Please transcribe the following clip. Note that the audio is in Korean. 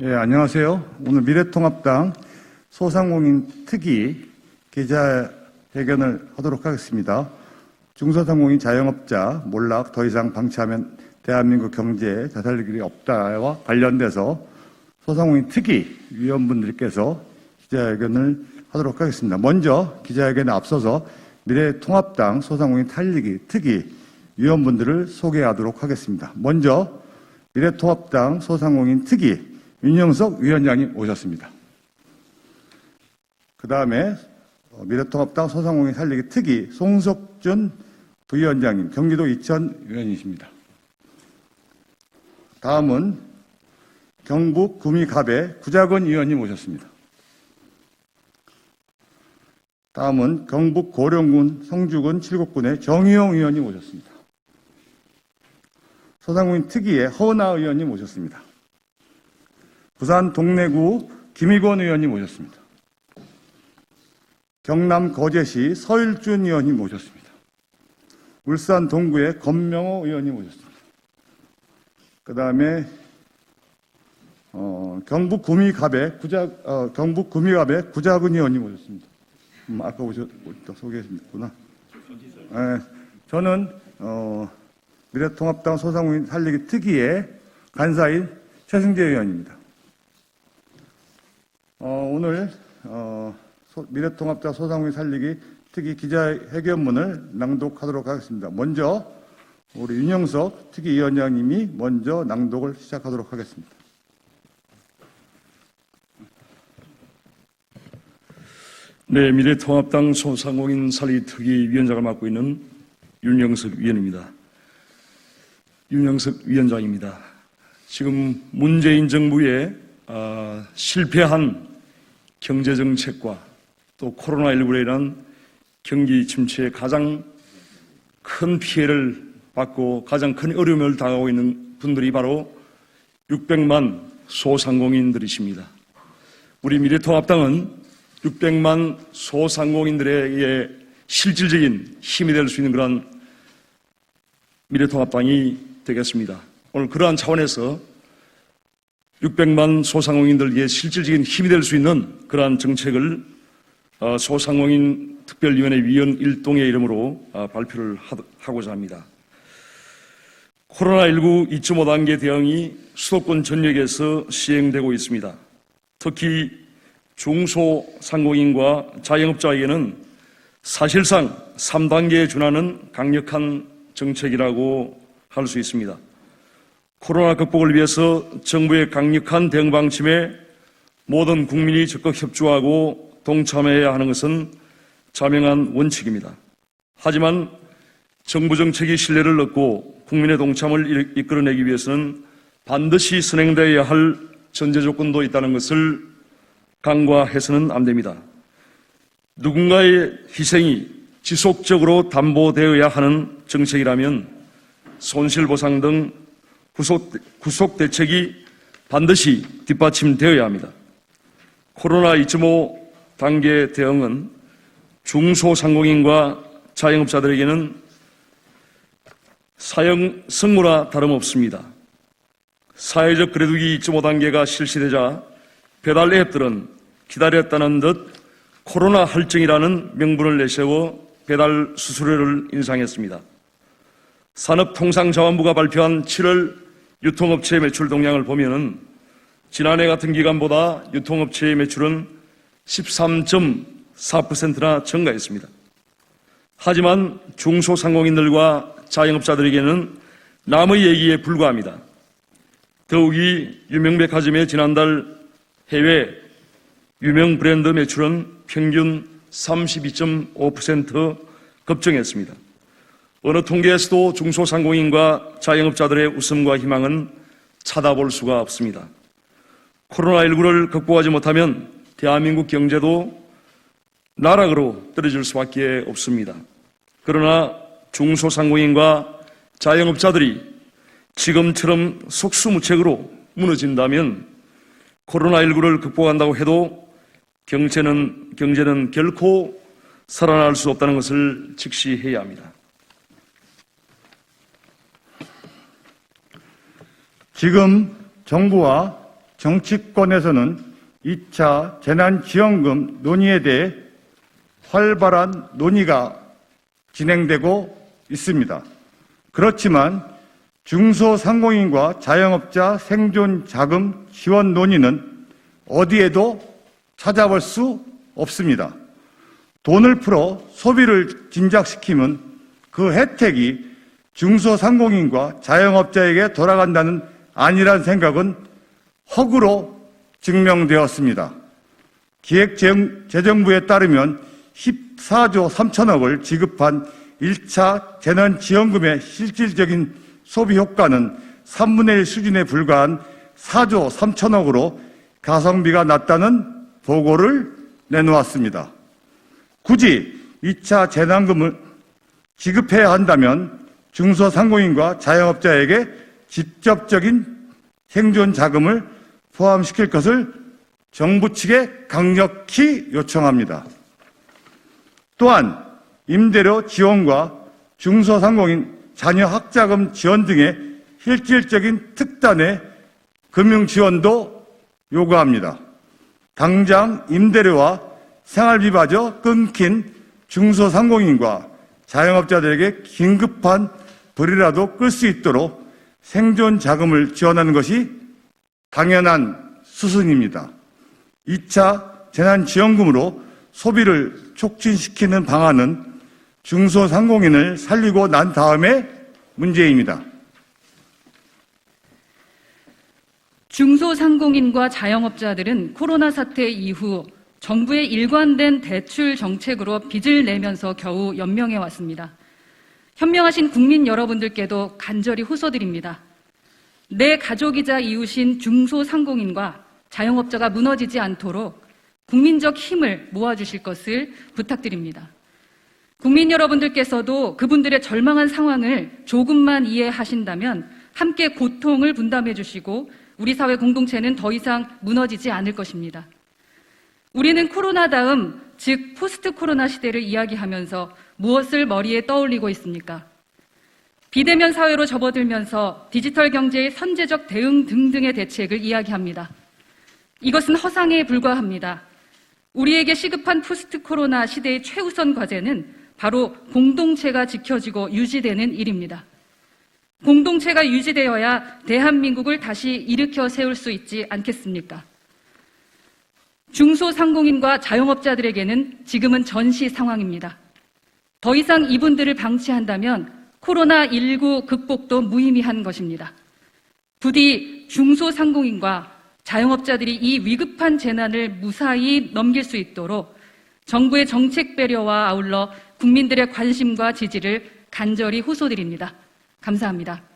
예, 안녕하세요. 오늘 미래통합당 소상공인 특위 기자회견을 하도록 하겠습니다. 중소상공인 자영업자 몰락 더 이상 방치하면 대한민국 경제에 자살릴 길이 없다와 관련돼서 소상공인 특위 위원분들께서 기자회견을 하도록 하겠습니다. 먼저 기자회견에 앞서서 미래통합당 소상공인 탈리기 특위 위원분들을 소개하도록 하겠습니다. 먼저 미래통합당 소상공인 특위 윤영석 위원장님 오셨습니다. 그 다음에 미래통합당 소상공인 살리기 특위 송석준 부위원장님, 경기도 이천 위원이십니다. 다음은 경북 구미갑의 구자근 의원님 오셨습니다. 다음은 경북 고령군 성주군 칠곡군의 정의용 의원님 오셨습니다. 소상공인 특위의 허은하 의원님 오셨습니다. 부산 동래구 김희권 의원님 오셨습니다. 경남 거제시 서일준 의원님 오셨습니다. 울산 동구의 권명호 의원님 오셨습니다. 그 다음에 어, 경북 구미갑의 구자 어, 경북 구미갑의 구자근 의원님 오셨습니다. 음, 아까 오셨 소개했구나. 예, 저는 어, 미래통합당 소상공인 살리기 특위의 간사인 최승재 의원입니다. 어, 오늘 어, 소- 미래통합당 소상공인 살리기 특위 기자회견문을 낭독하도록 하겠습니다. 먼저 우리 윤영석 특위위원장님이 먼저 낭독을 시작하도록 하겠습니다. 네, 미래통합당 소상공인 살리특위 위원장을 맡고 있는 윤영석 위원입니다. 윤영석 위원장입니다. 지금 문재인 정부의 아, 실패한 경제정책과 또 코로나19로 인한 경기 침체에 가장 큰 피해를 받고 가장 큰 어려움을 당하고 있는 분들이 바로 600만 소상공인들이십니다. 우리 미래통합당은 600만 소상공인들에게 실질적인 힘이 될 수 있는 그런 미래통합당이 되겠습니다. 오늘 그러한 차원에서 600만 소상공인들에게 실질적인 힘이 될 수 있는 그러한 정책을 어, 소상공인 특별위원회 위원 일동의 이름으로 어, 발표를 하- 하고자 합니다. 코로나19 2.5 단계 대응이 수도권 전역에서 시행되고 있습니다. 특히 중소상공인과 자영업자에게는 사실상 3단계에 준하는 강력한 정책이라고 할 수 있습니다. 코로나 극복을 위해서 정부의 강력한 대응 방침에 모든 국민이 적극 협조하고 동참해야 하는 것은 자명한 원칙입니다. 하지만 정부 정책이 신뢰를 얻고 국민의 동참을 일- 이끌어내기 위해서는 반드시 선행되어야 할 전제 조건도 있다는 것을 간과해서는 안 됩니다. 누군가의 희생이 지속적으로 담보되어야 하는 정책이라면 손실보상 등 구속, 구속 대책이 반드시 뒷받침되어야 합니다. 코로나 2.5 단계 대응은 중소상공인과 자영업자들에게는 사형 승무나 다름없습니다. 사회적 거리두기 2.5 단계가 실시되자 배달 앱들은 기다렸다는 듯 코로나 할증이라는 명분을 내세워 배달 수수료를 인상했습니다. 산업통상자원부가 발표한 7월 유통업체 매출 동향을 보면은 지난해 같은 기간보다 유통업체의 매출은 13.4%나 증가했습니다. 하지만 중소상공인들과 자영업자들에게는 남의 얘기에 불과합니다. 더욱이 유명 백화점의 지난달 해외 유명 브랜드 매출은 평균 32.5% 급증했습니다. 어느 통계에서도 중소상공인과 자영업자들의 웃음과 희망은 찾아볼 수가 없습니다. 코로나19를 극복하지 못하면 대한민국 경제도 나락으로 떨어질 수밖에 없습니다. 그러나 중소상공인과 자영업자들이 지금처럼 속수무책으로 무너진다면 코로나19를 극복한다고 해도 경제는, 경제는 결코 살아날 수 없다는 것을 직시해야 합니다. 지금 정부와 정치권에서는 2차 재난지원금 논의에 대해 활발한 논의가 진행되고 있습니다. 그렇지만 중소상공인과 자영업자 생존 자금 지원 논의는 어디에도 찾아볼 수 없습니다. 돈을 풀어 소비를 진작시키면 그 혜택이 중소상공인과 자영업자에게 돌아간다는 아니란 생각은 허구로 증명되었습니다. 기획재정부에 따르면 14조 3천억을 지급한 1차 재난지원금의 실질적인 소비 효과는 3분의 1 수준에 불과한 4조 3천억으로 가성비가 낮다는 보고를 내놓았습니다. 굳이 2차 재난금을 지급해야 한다면 중소상공인과 자영업자에게 직접적인 생존 자금을 포함시킬 것을 정부 측에 강력히 요청합니다. 또한 임대료 지원과 중소상공인 자녀 학자금 지원 등의 실질적인 특단의 금융 지원도 요구합니다. 당장 임대료와 생활비마저 끊긴 중소상공인과 자영업자들에게 긴급한 불이라도 끌 수 있도록 생존 자금을 지원하는 것이 당연한 수순입니다. 2차 재난지원금으로 소비를 촉진시키는 방안은 중소상공인을 살리고 난 다음에 문제입니다. 중소상공인과 자영업자들은 코로나 사태 이후 정부의 일관된 대출 정책으로 빚을 내면서 겨우 연명해 왔습니다. 현명하신 국민 여러분들께도 간절히 호소드립니다. 내 가족이자 이웃인 중소상공인과 자영업자가 무너지지 않도록 국민적 힘을 모아주실 것을 부탁드립니다. 국민 여러분들께서도 그분들의 절망한 상황을 조금만 이해하신다면 함께 고통을 분담해 주시고 우리 사회 공동체는 더 이상 무너지지 않을 것입니다. 우리는 코로나 다음, 즉 포스트 코로나 시대를 이야기하면서 무엇을 머리에 떠올리고 있습니까? 비대면 사회로 접어들면서 디지털 경제의 선제적 대응 등등의 대책을 이야기합니다. 이것은 허상에 불과합니다. 우리에게 시급한 포스트 코로나 시대의 최우선 과제는 바로 공동체가 지켜지고 유지되는 일입니다. 공동체가 유지되어야 대한민국을 다시 일으켜 세울 수 있지 않겠습니까? 중소상공인과 자영업자들에게는 지금은 전시 상황입니다. 더 이상 이분들을 방치한다면 코로나19 극복도 무의미한 것입니다. 부디 중소상공인과 자영업자들이 이 위급한 재난을 무사히 넘길 수 있도록 정부의 정책 배려와 아울러 국민들의 관심과 지지를 간절히 호소드립니다. 감사합니다.